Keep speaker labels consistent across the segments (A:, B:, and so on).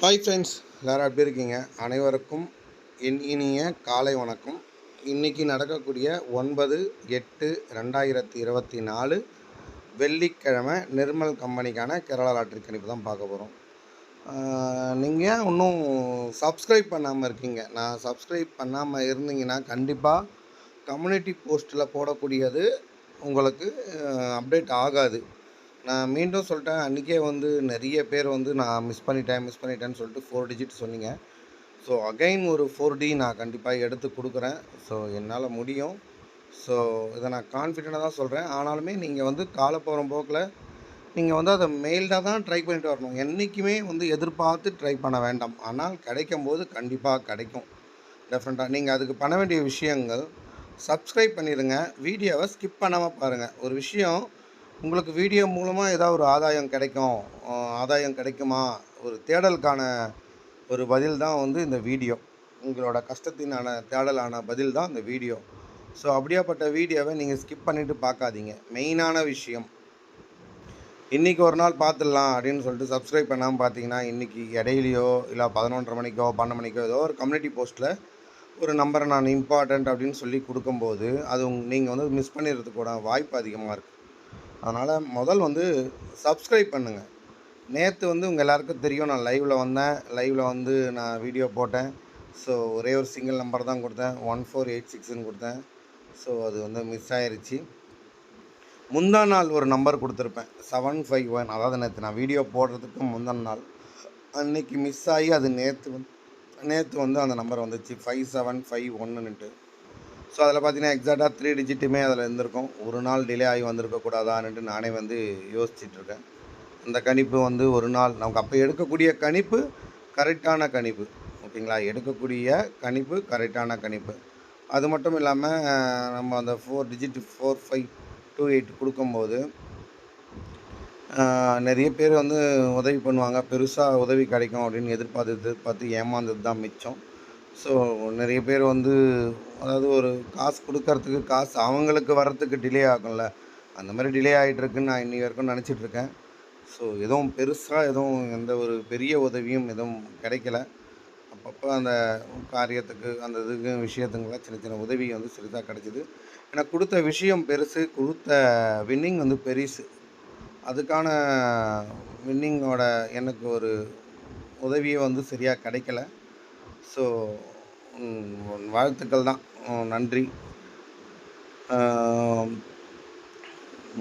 A: Hi friends எல்லோரும் எப்படி இருக்கீங்க? அனைவருக்கும் என் இனிய காலை வணக்கம். இன்றைக்கி நடக்கக்கூடிய ஒன்பது எட்டு ரெண்டாயிரத்தி இருபத்தி நாலு வெள்ளிக்கிழமை நிர்மல் கம்பெனிக்கான கேரளா லாட்ரி கணிப்பு தான் பார்க்க போகிறோம் நீங்கள் இன்னும் சப்ஸ்கிரைப் பண்ணாமல் இருக்கீங்க? நான் சப்ஸ்கிரைப் பண்ணாமல் இருந்தீங்கன்னா கண்டிப்பாக கம்யூனிட்டி போஸ்ட்டில் போடக்கூடியது உங்களுக்கு அப்டேட் ஆகாது. நான் மீண்டும் சொல்லிட்டேன் அன்றைக்கே வந்து நிறைய பேர் வந்து நான் மிஸ் பண்ணிட்டேன் மிஸ் பண்ணிட்டேன்னு சொல்லிட்டு ஃபோர் டிஜிட் சொன்னீங்க. ஸோ அகைன் ஒரு ஃபோர் டி நான் கண்டிப்பாக எடுத்து கொடுக்குறேன். ஸோ என்னால் முடியும். ஸோ இதை நான் கான்ஃபிடெண்ட்டாக தான் சொல்கிறேன் ஆனாலுமே நீங்கள் வந்து காலப்போகிற போக்கில் நீங்கள் வந்து அதை மெயில்டாக தான் ட்ரை பண்ணிட்டு வரணும். என்றைக்குமே வந்து எதிர்பார்த்து ட்ரை பண்ண வேண்டாம். ஆனால் கிடைக்கும் போது கண்டிப்பாக கிடைக்கும் டெஃபரெண்ட்டாக நீங்கள் அதுக்கு பண்ண வேண்டிய விஷயங்கள் சப்ஸ்கிரைப் பண்ணிடுங்க வீடியோவை ஸ்கிப் பண்ணாமல் பாருங்கள் ஒரு விஷயம் உங்களுக்கு வீடியோ மூலமாக ஏதாவது ஒரு ஆதாயம் கிடைக்கும். ஆதாயம் கிடைக்குமா? ஒரு தேடலுக்கான ஒரு பதில் தான் வந்து இந்த வீடியோ உங்களோட கஷ்டத்தினான தேடலான பதில் தான் இந்த வீடியோ ஸோ அப்படியாப்பட்ட வீடியோவை நீங்கள் ஸ்கிப் பண்ணிவிட்டு பார்க்காதீங்க. மெயினான விஷயம் இன்றைக்கி ஒரு நாள் பார்த்துடலாம் அப்படின்னு சொல்லிட்டு சப்ஸ்கிரைப் பண்ணாமல் பார்த்தீங்கன்னா இன்றைக்கி இடையிலையோ இல்லை பதினொன்றரை மணிக்கோ பன்னெண்டு மணிக்கோ ஏதோ ஒரு கம்யூனிட்டி போஸ்ட்டில் ஒரு நம்பரை நான் இம்பார்ட்டண்ட் அப்படின்னு சொல்லி கொடுக்கும்போது அது நீங்கள் வந்து மிஸ் பண்ணிடுறதுக்கூட வாய்ப்பு அதிகமாக இருக்குது அதனால் முதல் வந்து சப்ஸ்கிரைப் பண்ணுங்கள் நேற்று வந்து உங்கள் எல்லாருக்கும் தெரியும் நான் லைவில் வந்தேன். லைவில் வந்து நான் வீடியோ போட்டேன். ஸோ ஒரே ஒரு சிங்கிள் நம்பர் தான் கொடுத்தேன். ஒன் ஃபோர் எயிட் சிக்ஸ்னு கொடுத்தேன். ஸோ அது வந்து மிஸ் ஆயிருச்சு. முந்தா நாள் ஒரு நம்பர் கொடுத்துருப்பேன். செவன் ஃபைவ் ஒன் அதாவது நேற்று நான் வீடியோ போடுறதுக்கு முந்தின நாள். அன்னைக்கு மிஸ் ஆகி அது நேற்று வந்து நேற்று வந்து அந்த நம்பர் வந்துச்சு. ஃபைவ் செவன் ஃபைவ் ஒன்றுன்ட்டு ஸோ அதில் பார்த்தீங்கன்னா எக்ஸாக்டாக த்ரீ டிஜிட்டுமே அதில் இருந்திருக்கும். ஒரு நாள் டிலே ஆகி வந்திருக்கக்கூடாதான்ட்டு நானே வந்து யோசிச்சிட்டுருக்கேன் அந்த கணிப்பு வந்து ஒரு நாள் நமக்கு அப்போ எடுக்கக்கூடிய கணிப்பு கரெக்டான கணிப்பு. ஓகேங்களா? எடுக்கக்கூடிய கணிப்பு கரெக்டான கணிப்பு. அது மட்டும் இல்லாமல் நம்ம அந்த four digit four five two eight கொடுக்கும்போது நிறைய பேர் வந்து உதவி பண்ணுவாங்க. பெருசாக உதவி கிடைக்கும் அப்படின்னு எதிர்பார்த்து எதிர்பார்த்து ஏமாந்தது தான் மிச்சம். ஸோ நிறைய பேர் வந்து அதாவது ஒரு காசு கொடுக்கறதுக்கு காசு அவங்களுக்கு வர்றதுக்கு டிலே ஆகும்ல. அந்த மாதிரி டிலே ஆகிட்டுருக்குன்னு நான் இன்னி வரைக்கும் நினச்சிட்ருக்கேன் ஸோ எதுவும் பெருசாக எதுவும் எந்த ஒரு பெரிய உதவியும் எதுவும் கிடைக்கல. அப்பப்போ அந்த காரியத்துக்கு அந்த இதுக்கு விஷயத்துங்களாம் சின்ன சின்ன உதவி வந்து சிறிதாக கிடச்சிது. எனக்கு கொடுத்த விஷயம் பெருசு கொடுத்த வின்னிங் வந்து பெருசு. அதுக்கான வின்னிங்கோட எனக்கு ஒரு உதவியை வந்து சரியாக கிடைக்கல. ஸோ வாழ்த்துக்கள் தான். நன்றி.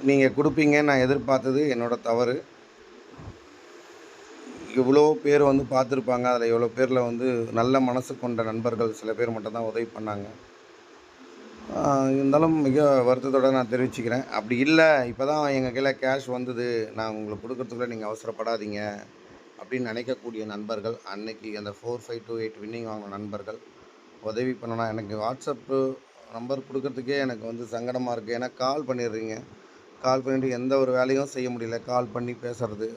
A: நீங்கள் கொடுப்பீங்க நான் எதிர்பார்த்தது என்னோடய தவறு. இவ்வளோ பேர் வந்து பார்த்துருப்பாங்க. அதில் எவ்வளோ பேரில் வந்து நல்ல மனசு கொண்ட நண்பர்கள் சில பேர் மட்டும்தான் உதவி பண்ணாங்க. இருந்தாலும் மிக வருத்தத்தோட நான் தெரிவிச்சுக்கிறேன். அப்படி இல்லை. இப்போ தான் எங்கள் கையில் கேஷ் வந்தது. நான் உங்களுக்கு கொடுக்குறதுக்குள்ளே நீங்கள் அவசரப்படாதீங்க. அப்படின்னு நினைக்கக்கூடிய நண்பர்கள் அன்னைக்கு அந்த four five two eight winning வாங்கின நண்பர்கள் உதவி பண்ணணும் எனக்கு வாட்ஸ்அப்பு நம்பர் கொடுக்கறதுக்கே எனக்கு வந்து சங்கடமாக இருக்குது ஏன்னா கால் பண்ணிடுறீங்க. கால் பண்ணிவிட்டு எந்த ஒரு வேலையும் செய்ய முடியல. கால் பண்ணி பேசுறது.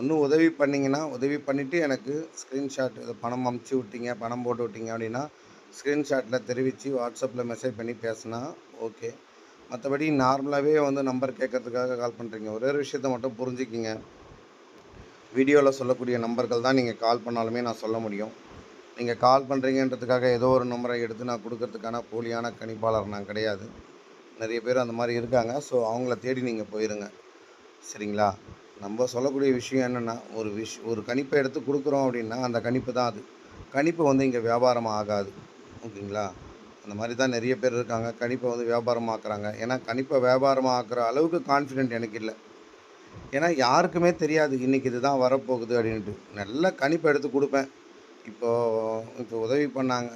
A: ஒன்றும் உதவி பண்ணிங்கன்னா உதவி பண்ணிவிட்டு எனக்கு ஸ்க்ரீன்ஷாட் இது பணம் அமுச்சு விட்டீங்க பணம் போட்டு விட்டீங்க அப்படின்னா ஸ்க்ரீன்ஷாட்டில் தெரிவித்து வாட்ஸ்அப்பில் மெசேஜ் பண்ணி பேசுனா ஓகே மற்றபடி நார்மலாகவே வந்து நம்பர் கேட்கறதுக்காக கால் பண்ணுறீங்க ஒரே ஒரு விஷயத்த மட்டும் புரிஞ்சுக்கிங்க. வீடியோவில் சொல்லக்கூடிய நம்பர்கள் தான் நீங்கள் கால் பண்ணாலுமே நான் சொல்ல முடியும். நீங்கள் கால் பண்ணுறீங்கன்றதுக்காக ஏதோ ஒரு நம்பரை எடுத்து நான் கொடுக்கறதுக்கான போலியான கணிப்பாளர் நான் கிடையாது. நிறைய பேர் அந்த மாதிரி இருக்காங்க. ஸோ அவங்கள தேடி நீங்கள் போயிருங்க. சரிங்களா? நம்ம சொல்லக்கூடிய விஷயம் என்னென்னா ஒரு விஷ் ஒரு கணிப்பை எடுத்து கொடுக்குறோம் அப்படின்னா அந்த கணிப்பு தான் அது. கணிப்பு வந்து இங்கே வியாபாரம் ஆகாது. ஓகேங்களா? அந்த மாதிரி தான் நிறைய பேர் இருக்காங்க. கணிப்பை வந்து வியாபாரமாக்குறாங்க. ஏன்னா கணிப்பை வியாபாரமாக்குற அளவுக்கு கான்ஃபிடென்ட் எனக்கு இல்லை. ஏன்னா யாருக்குமே தெரியாது இன்றைக்கி இதுதான் வரப்போகுது அப்படின்ட்டு நல்ல கணிப்பை எடுத்து கொடுப்பேன். இப்போது இப்போ உதவி பண்ணாங்க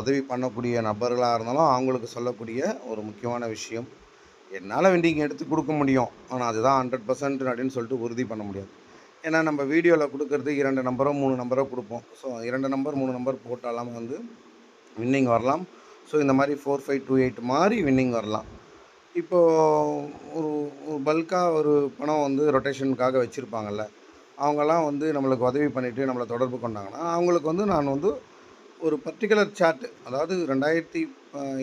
A: உதவி பண்ணக்கூடிய நபர்களாக இருந்தாலும் அவங்களுக்கு சொல்லக்கூடிய ஒரு முக்கியமான விஷயம் என்னால் வெண்டிங் எடுத்து கொடுக்க முடியும். ஆனால் அதுதான் ஹண்ட்ரட் பர்சன்ட் அப்படின்னு சொல்லிட்டு உறுதி பண்ண முடியாது. ஏன்னா நம்ம வீடியோவில் கொடுக்கறது இரண்டு நம்பரோ மூணு நம்பரோ கொடுப்போம். ஸோ இரண்டு நம்பர் மூணு நம்பர் போட்டாலாம் வந்து வின்னிங் வரலாம். ஸோ இந்த மாதிரி ஃபோர் ஃபைவ் டூ எயிட் மாதிரி வின்னிங் வரலாம். இப்போது ஒரு ஒரு பல்காக ஒரு பணம் வந்து ரொட்டேஷனுக்காக வச்சுருப்பாங்கல்ல. அவங்கெல்லாம் வந்து நம்மளுக்கு உதவி பண்ணிவிட்டு நம்மளை தொடர்பு கொண்டாங்கன்னா அவங்களுக்கு வந்து நான் வந்து ஒரு பர்டிகுலர் சார்ட் அதாவது ரெண்டாயிரத்தி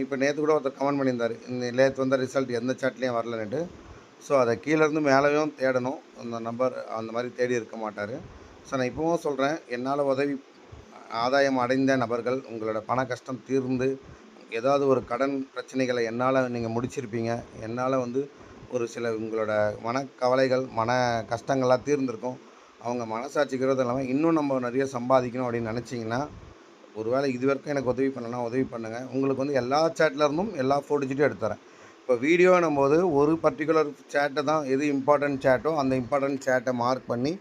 A: இப்போ நேற்று கூட ஒருத்தர் கமெண்ட் பண்ணியிருந்தார். இந்த நேற்று வந்த ரிசல்ட் எந்த சார்ட்லேயும் வரலன்ட்டு ஸோ அதை கீழேருந்து மேலேயும் தேடணும். அந்த நம்பர் அந்த மாதிரி தேடி இருக்க மாட்டார். ஸோ நான் இப்போவும் சொல்கிறேன் என்னால் உதவி ஆதாயம் அடைந்த நபர்கள் உங்களோட பண கஷ்டம் தீர்ந்து ஏதாவது ஒரு கடன் பிரச்சனைகளை என்னால் நீங்கள் முடிச்சிருப்பீங்க. என்னால் வந்து ஒரு சில உங்களோட மனக்கவலைகள் மன கஷ்டங்கள்லாம் தீர்ந்திருக்கும். அவங்க மனசாட்சிக்கிறது விரோதம் இல்லாமல் இன்னும் நம்ம நிறைய சம்பாதிக்கணும் அப்படின்னு நினச்சிங்கன்னா ஒருவேளை இது வரைக்கும் எனக்கு உதவி பண்ணலாம் உதவி பண்ணுங்கள் உங்களுக்கு வந்து எல்லா சேட்டில் இருந்தும் எல்லா ஃபோட்டோஜிட்டும் எடுத்துறேன் எடுத்து தரேன். இப்போ வீடியோனும் போது ஒரு பர்டிகுலர் சேட்டை தான் எது இம்பார்ட்டன்ட் சேட்டோ அந்த இம்பார்ட்டன்ட் சேட்டை மார்க் பண்ணி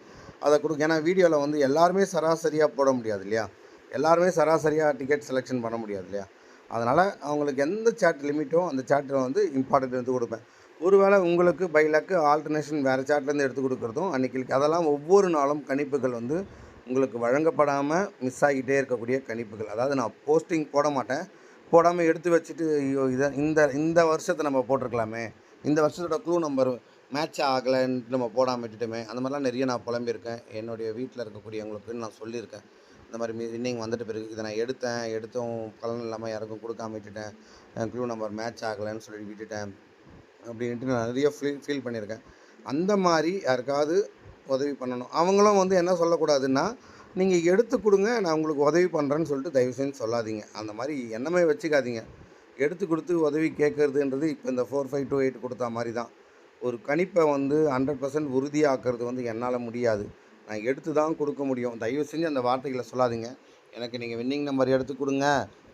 A: அதை கொடுக்க ஏன்னா வீடியோவில் வந்து எல்லாருமே சராசரியாக போட முடியாது இல்லையா? எல்லாருமே சராசரியாக டிக்கெட் செலெக்ஷன் பண்ண முடியாது இல்லையா? அதனால் அவங்களுக்கு எந்த சார்ட் லிமிட்டோ அந்த சார்ட்டில் வந்து இம்பார்ட்டன்ட் எடுத்து கொடுப்பேன். ஒருவேளை உங்களுக்கு பை லக்கு ஆல்டர்னேஷன் வேறு சார்ட்லேருந்து எடுத்து கொடுக்குறதும் அன்றைக்கி அதெல்லாம் ஒவ்வொரு நாளும் கணிப்புகள் வந்து உங்களுக்கு வழங்கப்படாமல் மிஸ் ஆகிட்டே இருக்கக்கூடிய கணிப்புகள். அதாவது நான் போஸ்டிங் போட மாட்டேன். போடாமல் எடுத்து வச்சுட்டு ஐயோ இதை இந்த இந்த வருஷத்தை நம்ம போட்டிருக்கலாமே. இந்த வருஷத்தோட க்ளூ நம்பர் மேட்ச் ஆகலைன்ட்டு நம்ம போடாமல் விட்டுட்டுமே. அந்த மாதிரிலாம் நிறைய நான் புலம்பியிருக்கேன். என்னுடைய வீட்டில் இருக்கக்கூடியவங்களுக்கு நான் சொல்லியிருக்கேன். இந்த மாதிரி மீ இன்னிங் வந்துட்ட பிறகு இதை நான் எடுத்தேன். எடுத்தும் பலன் இல்லாமல் யாருக்கும் கொடுக்காம விட்டுட்டேன். க்ளூ நம்பர் மேட்ச் ஆகலைன்னு சொல்லி விட்டுட்டேன். அப்படின்ட்டு நான் நிறைய ஃபீல் ஃபீல் பண்ணியிருக்கேன். அந்த மாதிரி யாருக்காவது உதவி பண்ணணும். அவங்களும் வந்து என்ன சொல்லக்கூடாதுன்னா நீங்கள் எடுத்து கொடுங்க நான் உங்களுக்கு உதவி பண்ணுறேன்னு சொல்லிட்டு தயவு செஞ்சு சொல்லாதீங்க. அந்த மாதிரி எண்ணமே வச்சுக்காதீங்க. எடுத்து கொடுத்து உதவி கேட்குறதுன்றது இப்போ இந்த ஃபோர் ஃபைவ் டூ எயிட் கொடுத்தா மாதிரி தான். ஒரு கணிப்பை வந்து ஹண்ட்ரட் பர்சன்ட் உறுதியாக்குறது வந்து என்னால் முடியாது. நான் எடுத்து தான் கொடுக்க முடியும். தயவு செஞ்சு அந்த வார்த்தைகளை சொல்லாதீங்க. எனக்கு நீங்கள் வின்னிங் நம்பர் எடுத்து கொடுங்க.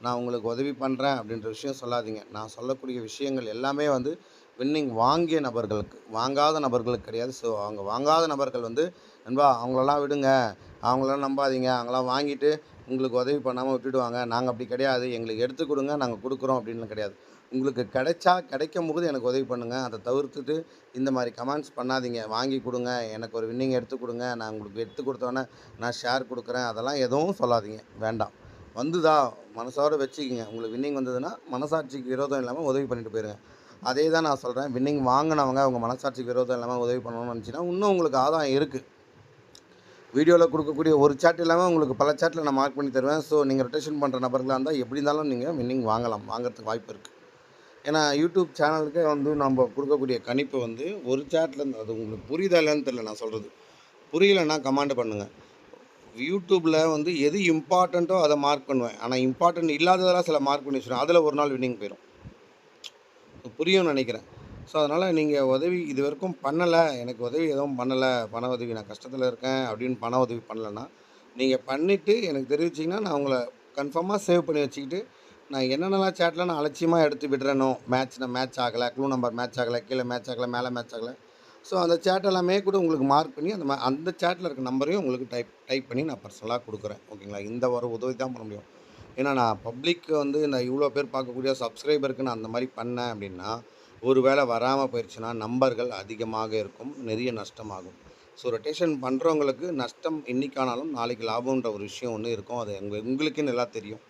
A: நான் உங்களுக்கு உதவி பண்ணுறேன் அப்படின்ற விஷயம் சொல்லாதீங்க. நான் சொல்லக்கூடிய விஷயங்கள் எல்லாமே வந்து வின்னிங் வாங்கிய நபர்களுக்கு வாங்காத நபர்களுக்கு கிடையாது. ஸோ அவங்க வாங்காத நபர்கள் வந்து நண்பா அவங்களெல்லாம் விடுங்க. அவங்களெல்லாம் நம்பாதீங்க. அவங்களாம் வாங்கிட்டு உங்களுக்கு உதவி பண்ணாமல் விட்டுடுவாங்க. நாங்கள் அப்படி கிடையாது. எங்களுக்கு எடுத்து கொடுங்க. நாங்கள் கொடுக்குறோம் அப்படின்னு கிடையாது. உங்களுக்கு கிடைச்சா கிடைக்கும் போது எனக்கு உதவி பண்ணுங்கள் அதை தவிர்த்துட்டு இந்த மாதிரி கமெண்ட்ஸ் பண்ணாதீங்க. வாங்கி கொடுங்க. எனக்கு ஒரு வின்னிங் எடுத்து கொடுங்க. நான் உங்களுக்கு எடுத்து கொடுத்தோன்னே நான் ஷேர் கொடுக்குறேன். அதெல்லாம் எதுவும் சொல்லாதீங்க. வேண்டாம். வந்துதா. மனசோட வச்சுக்கிங்க. உங்களுக்கு வின்னிங் வந்ததுன்னா மனசாட்சிக்கு விரோதம் இல்லாமல் உதவி பண்ணிட்டு போயிருங்க. அதே தான் நான் சொல்கிறேன் வின்னிங் வாங்கினவங்க அவங்க மனசாட்சிக்கு விரோதம் இல்லாமல் உதவி பண்ணணும்னு நினச்சின்னா இன்னும் உங்களுக்கு ஆதாயம் இருக்குது வீடியோவில் கொடுக்கக்கூடிய ஒரு சேட் இல்லாமல் உங்களுக்கு பல சாட்டில் நான் மார்க் பண்ணி தருவேன். ஸோ நீங்கள் ரொட்டேஷன் பண்ணுற நபர்களாக இருந்தால் எப்படி இருந்தாலும் நீங்கள் வின்னிங் வாங்கலாம். வாங்குறதுக்கு வாய்ப்பு இருக்குது ஏன்னா யூடியூப் சேனலுக்கே வந்து நம்ம கொடுக்கக்கூடிய கணிப்பு வந்து ஒரு சேட்லேருந்து அது உங்களுக்கு புரியுதா இல்லைன்னு தெரியல நான் சொல்கிறது புரியலைன்னா கமாண்ட் பண்ணுங்கள் யூடியூப்பில் வந்து எது இம்பார்ட்டண்ட்டோ அதை மார்க் பண்ணுவேன். ஆனால் இம்பார்ட்டன்ட் இல்லாததெல்லாம் சில மார்க் பண்ணி வச்சுருவேன். அதில் ஒரு நாள் வின்னிங் போயிடும் புரியும்னு நினைக்கிறேன். ஸோ அதனால் நீங்கள் உதவி இது வரைக்கும் பண்ணலை. எனக்கு உதவி எதுவும் பண்ணலை. பண உதவி நான் கஷ்டத்தில் இருக்கேன் அப்படின்னு பண உதவி பண்ணலைன்னா நீங்கள் பண்ணிவிட்டு எனக்கு தெரிவிச்சிங்கன்னா நான் உங்களை கன்ஃபார்மாக சேவ் பண்ணி வச்சுக்கிட்டு நான் என்னென்னலாம் சேட்டில் நான் அலட்சியமாக எடுத்து விடுறேனோ மேட்ச் நான் மேட்ச் ஆகலை க்ளூ நம்பர் மேட்ச் ஆகலை கீழே மேட்ச் ஆகலை மேலே மேட்ச் ஆகலை. ஸோ அந்த சேட் எல்லாமே கூட உங்களுக்கு மார்க் பண்ணி அந்த அந்த சேட்டில் இருக்க நம்பரையும் உங்களுக்கு டைப் டைப் பண்ணி நான் பர்சனலாக கொடுக்குறேன். ஓகேங்களா இந்த ஒரு உதவி தான் பண்ண முடியும். ஏன்னா நான் பப்ளிக்கு வந்து நான் இவ்வளோ பேர் பார்க்கக்கூடிய சப்ஸ்கிரைபருக்கு நான் அந்த மாதிரி பண்ணேன் அப்படின்னா ஒரு வேளை வராமல் போயிடுச்சுன்னா நம்பர்கள் அதிகமாக இருக்கும் நிறைய நஷ்டமாகும் ஸோ ரொட்டேஷன் பண்ணுறவங்களுக்கு நஷ்டம் இன்றைக்கானாலும் நாளைக்கு லாபம்ன்ற ஒரு விஷயம் ஒன்று இருக்கும். அது எங்கள் உங்களுக்குன்னு நல்லா தெரியும்.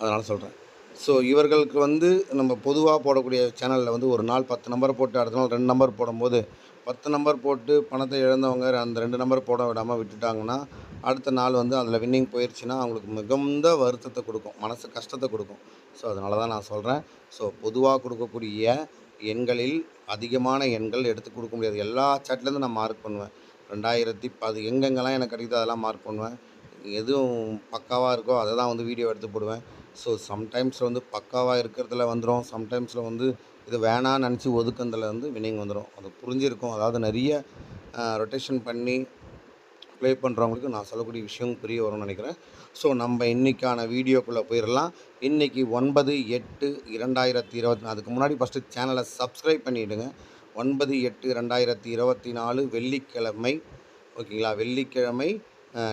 A: அதனால் சொல்கிறேன் ஸோ இவர்களுக்கு வந்து நம்ம பொதுவாக போடக்கூடிய சேனலில் வந்து ஒரு நாள் பத்து நம்பர் போட்டு அடுத்த நாள் ரெண்டு நம்பர் போடும்போது பத்து நம்பர் போட்டு பணத்தை இழந்தவங்க அந்த ரெண்டு நம்பர் போட விடாமல் விட்டுட்டாங்கன்னா அடுத்த நாள் வந்து அதில் வின்னிங் போயிடுச்சுன்னா அவங்களுக்கு மிகுந்த வருத்தத்தை கொடுக்கும். மனசு கஷ்டத்தை கொடுக்கும். ஸோ அதனால தான் நான் சொல்கிறேன் ஸோ பொதுவாக கொடுக்கக்கூடிய எண்களில் அதிகமான எண்கள் எடுத்து கொடுக்க முடியாது. எல்லா சேட்லேருந்து நான் மார்க் பண்ணுவேன். ரெண்டாயிரத்தி பது எங்கெங்கெல்லாம் எனக்கு கிடைக்குதோ அதெல்லாம் மார்க் பண்ணுவேன். எதுவும் பக்காவாக இருக்கோ அதை தான் வந்து வீடியோ எடுத்து போடுவேன். ஸோ சம்டைம்ஸில் வந்து பக்காவாக இருக்கிறதுல வந்துடும் சம்டைம்ஸில் வந்து இது வேணான்னு நினச்சி ஒதுக்குனதுல வந்து வினிங் வந்துடும் அது புரிஞ்சிருக்கும். அதாவது நிறைய ரொட்டேஷன் பண்ணி ப்ளே பண்ணுறவங்களுக்கு நான் சொல்லக்கூடிய விஷயம் புரிய வரும்னு நினைக்கிறேன். ஸோ நம்ம இன்றைக்கான வீடியோக்குள்ளே போயிடலாம் இன்றைக்கி ஒன்பது எட்டு இரண்டாயிரத்தி இருபத்தி அதுக்கு முன்னாடி ஃபஸ்ட்டு சேனலை சப்ஸ்கிரைப் பண்ணிவிடுங்க ஒன்பது எட்டு ரெண்டாயிரத்தி இருபத்தி நாலு வெள்ளிக்கிழமை. ஓகேங்களா? வெள்ளிக்கிழமை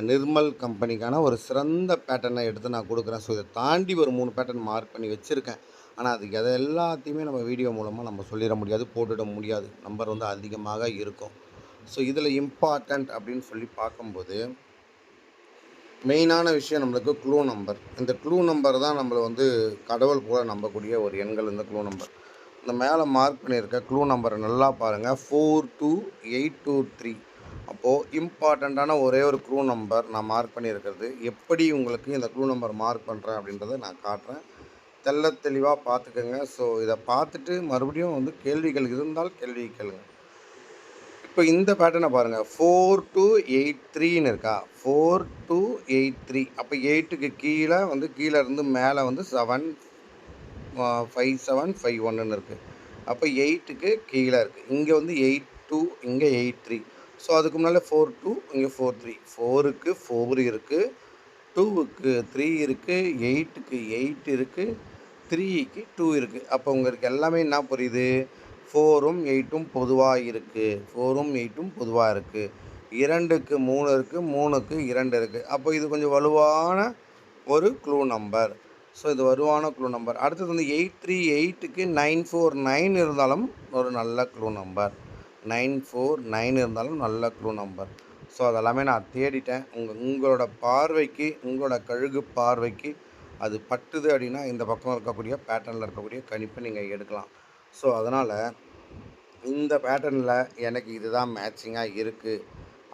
A: நிர்மல் கம்பெனிக்கான ஒரு சிறந்த பேட்டர்னை எடுத்து நான் கொடுக்குறேன். ஸோ இதை தாண்டி ஒரு மூணு பேட்டர்ன் மார்க் பண்ணி வச்சுருக்கேன். ஆனால் அதுக்கு எதை எல்லாத்தையுமே நம்ம வீடியோ மூலமாக நம்ம சொல்லிட முடியாது போட்டுட முடியாது. நம்பர் வந்து அதிகமாக இருக்கும். ஸோ இதில் இம்பார்ட்டண்ட் அப்படின்னு சொல்லி பார்க்கும்போது மெயினான விஷயம் நம்மளுக்கு க்ளூ நம்பர் இந்த க்ளூ நம்பர் தான் நம்மளை வந்து கடவுள் கூட நம்பக்கூடிய ஒரு எண்கள் இந்த க்ளூ நம்பர் இந்த மேலே மார்க் பண்ணியிருக்க க்ளூ நம்பரை நல்லா பாருங்கள் four two eight two three அப்போது இம்பார்ட்டண்ட்டான ஒரே ஒரு க்ரூ நம்பர் நான் மார்க் பண்ணியிருக்கிறது. எப்படி உங்களுக்கு இந்த க்ரூ நம்பர் மார்க் பண்ணுறேன் அப்படின்றத நான் காட்டுறேன். தெள்ள தெளிவாக பார்த்துக்கோங்க. ஸோ இதை பார்த்துட்டு மறுபடியும் வந்து கேள்விகள் இருந்தால் கேள்வி கேளுங்க. இப்போ இந்த பேட்டர்னை பாருங்கள் ஃபோர் டூ எயிட் த்ரீன்னு இருக்கா? ஃபோர் டூ எயிட் த்ரீ அப்போ எயிட்டுக்கு கீழே வந்து கீழே இருந்து மேலே வந்து செவன் ஃபைவ் செவன் ஃபைவ் ஒன்றுன்னு இருக்குது அப்போ எயிட்டுக்கு கீழே இருக்குது இங்கே வந்து எயிட் டூ இங்கே எயிட் த்ரீ ஸோ அதுக்கு முன்னால் ஃபோர் டூ இங்கே ஃபோர் த்ரீ ஃபோருக்கு ஃபோர் இருக்குது டூவுக்கு த்ரீ இருக்குது எயிட்டுக்கு எயிட் இருக்குது த்ரீக்கு டூ இருக்குது அப்போ உங்களுக்கு எல்லாமே என்ன புரியுது? ஃபோரும் எயிட்டும் பொதுவாக இருக்குது ஃபோரும் எயிட்டும் பொதுவாக இருக்குது இரண்டுக்கு மூணு இருக்குது மூணுக்கு இரண்டு இருக்குது அப்போ இது கொஞ்சம் வலுவான ஒரு க்ளூ நம்பர் ஸோ இது வலுவான க்ளூ நம்பர் அடுத்தது வந்து எயிட் த்ரீ எயிட்டுக்கு நைன் ஃபோர் நைன் இருந்தாலும் ஒரு நல்ல clue number nine four nine இருந்தாலும் நல்ல க்ளூ நம்பர் ஸோ அதெல்லாமே நான் தேடிட்டேன். உங்கள் உங்களோட பார்வைக்கு உங்களோட கழுகு பார்வைக்கு அது பட்டுது அப்படின்னா இந்த பக்கம் இருக்கக்கூடிய பேட்டர்னில் இருக்கக்கூடிய கணிப்பை நீங்கள் எடுக்கலாம். ஸோ அதனால் இந்த பேட்டர்னில் எனக்கு இதுதான் மேட்சிங்காக இருக்குது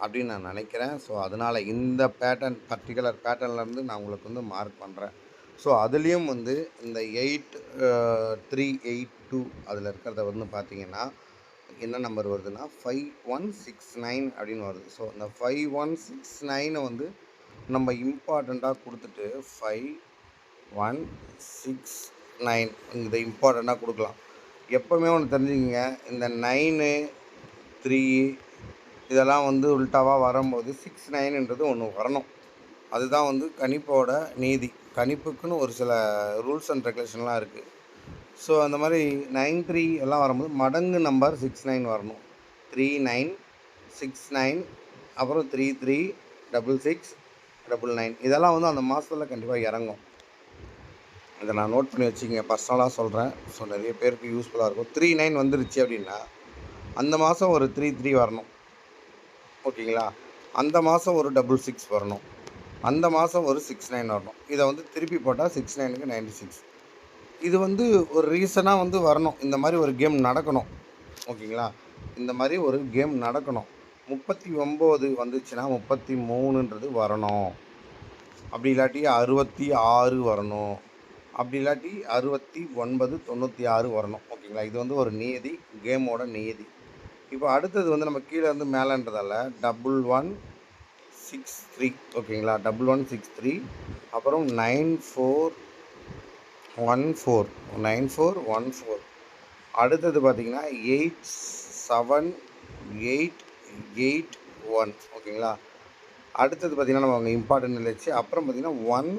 A: அப்படின்னு நான் நினைக்கிறேன். ஸோ அதனால் இந்த பேட்டர்ன் பர்டிகுலர் பேட்டர்ன்லேருந்து நான் உங்களுக்கு வந்து மார்க் பண்ணுறேன் ஸோ அதுலேயும் வந்து இந்த எயிட் த்ரீ எயிட் டூ அதில் இருக்கிறத வந்து பார்த்தீங்கன்னா என்ன நம்பர் வருதுன்னா ஃபைவ் ஒன் சிக்ஸ் நைன் அப்படின்னு வருது. ஸோ இந்த ஃபைவ் ஒன் சிக்ஸ் நைனை வந்து நம்ம இம்பார்ட்டண்ட்டாக கொடுத்துட்டு ஃபைவ் ஒன் சிக்ஸ் நைன் இதை இம்பார்ட்டண்ட்டாக கொடுக்கலாம். எப்போவுமே ஒன்று தெரிஞ்சுக்கிங்க. இந்த நைனு த்ரீ இதெல்லாம் வந்து உல்ட்டாவாக வரும்போது சிக்ஸ் நைனுன்றது ஒன்று வரணும். அதுதான் வந்து கணிப்போட நீதி. கணிப்புக்குன்னு ஒரு சில ரூல்ஸ் அண்ட் ரெகுலேஷன்லாம் இருக்குது ஸோ அந்த மாதிரி நைன் த்ரீ எல்லாம் வரும்போது மடங்கு நம்பர் சிக்ஸ் நைன் வரணும். த்ரீ நைன் சிக்ஸ் நைன் அப்புறம் three three double six double nine இதெல்லாம் வந்து அந்த மாதத்தில் கண்டிப்பாக இறங்கும். இதை நான் நோட் பண்ணி வச்சுக்கங்க. பர்சனலாக சொல்கிறேன் ஸோ நிறைய பேருக்கு யூஸ்ஃபுல்லாக இருக்கும். த்ரீ நைன் வந்துருச்சு அப்படின்னா அந்த மாதம் ஒரு த்ரீ த்ரீ வரணும். ஓகேங்களா? அந்த மாதம் ஒரு டபுள் சிக்ஸ் வரணும். அந்த மாதம் ஒரு சிக்ஸ் நைன் வரணும். இதை வந்து திருப்பி போட்டால் சிக்ஸ் நைனுக்கு நைன்டி சிக்ஸ் இது வந்து ஒரு ரீசனாக வந்து வரணும். இந்த மாதிரி ஒரு கேம் நடக்கணும். ஓகேங்களா? இந்த மாதிரி ஒரு கேம் நடக்கணும். முப்பத்தி ஒம்பது வந்துச்சுன்னா முப்பத்தி மூணுன்றது வரணும். அப்படி இல்லாட்டி அறுபத்தி ஆறு வரணும். அப்படி இல்லாட்டி அறுபத்தி ஒன்பது தொண்ணூற்றி ஆறு வரணும். ஓகேங்களா? இது வந்து ஒரு நியதி கேமோட நியதி. இப்போ அடுத்தது வந்து நம்ம கீழே இருந்து மேலேன்றதால டபுள் ஒன் சிக்ஸ் த்ரீ ஓகேங்களா? டபுள் ஒன் சிக்ஸ் த்ரீ அப்புறம் nine four one four nine four one four அடுத்தது பார்த்தீங்கன்னா eight seven eight eight one ஓகேங்களா? அடுத்தது பார்த்திங்கன்னா நம்ம அவங்க இம்பார்ட்டன்ட் வச்சு அப்புறம் பார்த்திங்கன்னா one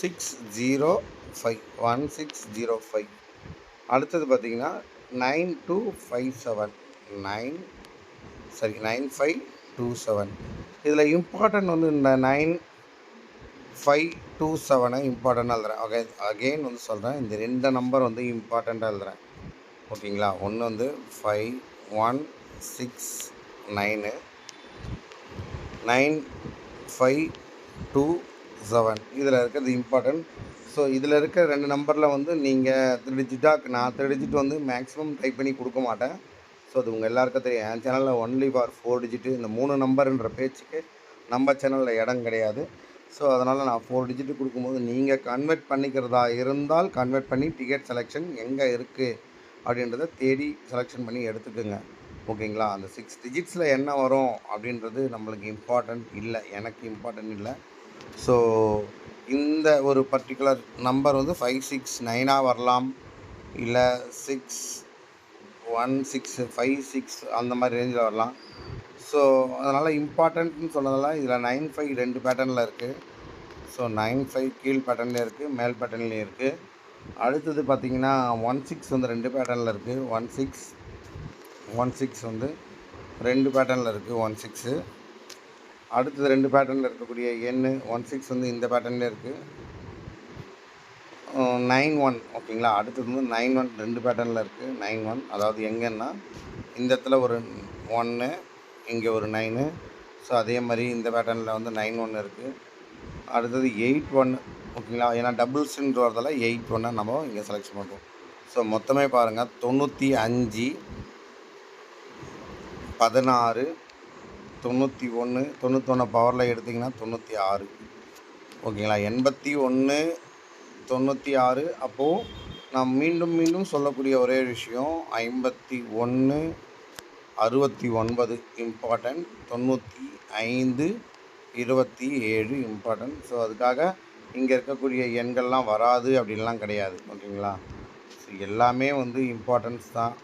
A: six zero five one six zero five அடுத்தது பார்த்திங்கன்னா nine two five seven nine சரி நைன் ஃபைவ் டூ செவன் இதில் இம்பார்ட்டன்ட் வந்து இந்த நைன் ஃபைவ் டூ செவனை இம்பார்ட்டண்ட்டாக எழுதுறேன். ஓகே அகெயின் வந்து சொல்கிறேன் இந்த ரெண்டு நம்பர் வந்து இம்பார்ட்டண்ட்டாக எழுதுறேன். ஓகேங்களா? ஒன்று வந்து five one six nine nine five two seven இதில் இருக்கிறது இம்பார்ட்டன்ட் ஸோ இதில் இருக்கிற ரெண்டு நம்பரில் வந்து நீங்கள் த்ரீ டிஜிட்டாக நான் த்ரீ டிஜிட் வந்து மேக்ஸிமம் டைப் பண்ணி கொடுக்க மாட்டேன். ஸோ அது உங்கள் எல்லாருக்கும் தெரியும். என் சேனலில் ஒன்லி ஃபார் ஃபோர் டிஜிட்டு இந்த மூணு நம்பருன்ற பேச்சுக்கு நம்ம சேனலில் இடம் கிடையாது. ஸோ அதனால் நான் ஃபோர் டிஜிட்டு கொடுக்கும்போது நீங்கள் கன்வெர்ட் பண்ணிக்கிறதா இருந்தால் கன்வெர்ட் பண்ணி டிக்கெட் செலெக்ஷன் எங்கே இருக்குது அப்படின்றத தேடி செலெக்ஷன் பண்ணி எடுத்துக்கோங்க. ஓகேங்களா அந்த சிக்ஸ் டிஜிட்ஸில் என்ன வரும் அப்படின்றது நம்மளுக்கு இம்பார்ட்டண்ட் இல்லை. எனக்கு இம்பார்ட்டன்ட் இல்லை. ஸோ இந்த ஒரு பர்டிகுலர் நம்பர் வந்து ஃபைவ் சிக்ஸ் நைனாக வரலாம். இல்லை six one six five six அந்த மாதிரி ரேஞ்சில் வரலாம். ஸோ அதனால் இம்பார்ட்டன்ட்னு சொன்னதெல்லாம் இதில் நைன் ஃபைவ் ரெண்டு பேட்டர்னில் இருக்குது ஸோ நைன் ஃபைவ் கீழ் பேட்டர்ன்லேயும் இருக்குது மேல் பேட்டர்ன்லேயும் இருக்குது அடுத்தது பார்த்திங்கன்னா ஒன் சிக்ஸ் வந்து ரெண்டு பேட்டர்னில் இருக்குது ஒன் சிக்ஸ் ஒன் சிக்ஸ் வந்து ரெண்டு பேட்டர்னில் இருக்குது ஒன் சிக்ஸு அடுத்தது ரெண்டு பேட்டர்னில் இருக்கக்கூடிய எண்ணு ஒன் சிக்ஸ் வந்து இந்த பேட்டர்னில் இருக்குது நைன் ஒன் ஓகேங்களா அடுத்தது வந்து நைன் ஒன் ரெண்டு பேட்டர்னில் இருக்குது நைன் ஒன் அதாவது எங்கன்னா இந்த இடத்துல ஒரு ஒன்று இங்கே ஒரு நைனு ஸோ அதே மாதிரி இந்த பேட்டர்னில் வந்து நைன் ஒன்று இருக்குது அடுத்தது எயிட் ஒன் ஓகேங்களா? ஏன்னா டபுள்ஸ்ன்ற வரதால் எயிட் ஒன்னை நம்ம இங்கே செலெக்ஷன் பண்ணுறோம் ஸோ மொத்தமே பாருங்கள் தொண்ணூற்றி அஞ்சு பதினாறு தொண்ணூற்றி ஒன்று தொண்ணூற்றொன்று பவரில் எடுத்திங்கன்னா தொண்ணூற்றி ஆறு. ஓகேங்களா? எண்பத்தி ஒன்று தொண்ணூற்றி ஆறு. அப்போது நான் மீண்டும் மீண்டும் சொல்லக்கூடிய ஒரே விஷயம் ஐம்பத்தி ஒன்று அறுபத்தி ஒன்பது இம்பார்ட்டன்ட் தொண்ணூற்றி ஐந்து இருபத்தி ஏழு இம்பார்ட்டன்ட் ஸோ அதுக்காக இங்கே இருக்கக்கூடிய எண்கள்லாம் வராது அப்படின்லாம் கிடையாது. ஓகேங்களா ஸோ எல்லாமே வந்து இம்பார்ட்டன்ஸ் தான்.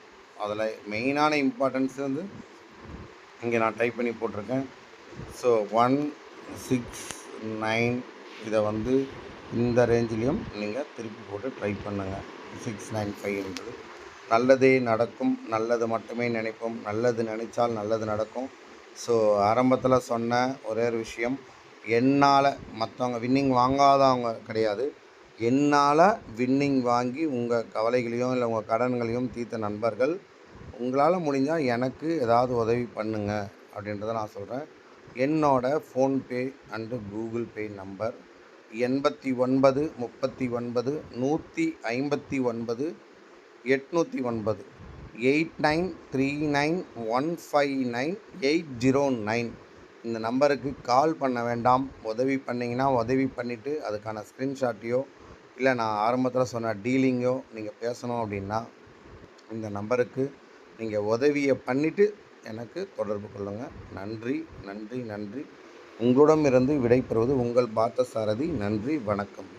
A: அதில் மெயினான இம்பார்ட்டன்ஸ் வந்து இங்கே நான் டைப் பண்ணி போட்டிருக்கேன். ஸோ ஒன் சிக்ஸ் நைன் இதை வந்து இந்த ரேஞ்சிலையும் நீங்கள் திருப்பி போட்டு ட்ரை பண்ணுங்கள் சிக்ஸ் நைன் ஃபைவ்ன்றது நல்லதே நடக்கும் நல்லது மட்டுமே நினைப்போம். நல்லது நினைச்சால் நல்லது நடக்கும். ஸோ ஆரம்பத்தில் சொன்ன ஒரே ஒரு விஷயம் என்னால் மற்றவங்க வின்னிங் வாங்காதவங்க கிடையாது. என்னால் வின்னிங் வாங்கி உங்கள் கவலைகளையும் இல்லை உங்கள் கடன்களையும் தீர்த்த நண்பர்கள் உங்களால் முடிஞ்சால் எனக்கு ஏதாவது உதவி பண்ணுங்க அப்படின்றத நான் சொல்கிறேன் என்னோடய PhonePe and Google Pay number எண்பத்தி ஒன்பது முப்பத்தி ஒன்பது நூற்றி ஐம்பத்தி ஒன்பது எட்நூற்றி ஒன்பது eight nine three nine one five nine eight zero nine. இந்த நம்பருக்கு கால் பண்ண வேண்டாம். உதவி பண்ணிங்கன்னா உதவி பண்ணிவிட்டு அதுக்கான ஸ்க்ரீன்ஷாட்டையோ இல்லை நான் ஆரம்பத்தில் சொன்ன டீலிங்கோ நீங்கள் பேசணும் அப்படின்னா இந்த நம்பருக்கு நீங்கள் உதவியை பண்ணிவிட்டு எனக்கு தொடர்பு கொள்ளுங்கள் நன்றி நன்றி நன்றி. உங்களிடமிருந்து விடைபெறுவது உங்கள் பார்த்த சாரதி நன்றி வணக்கம்.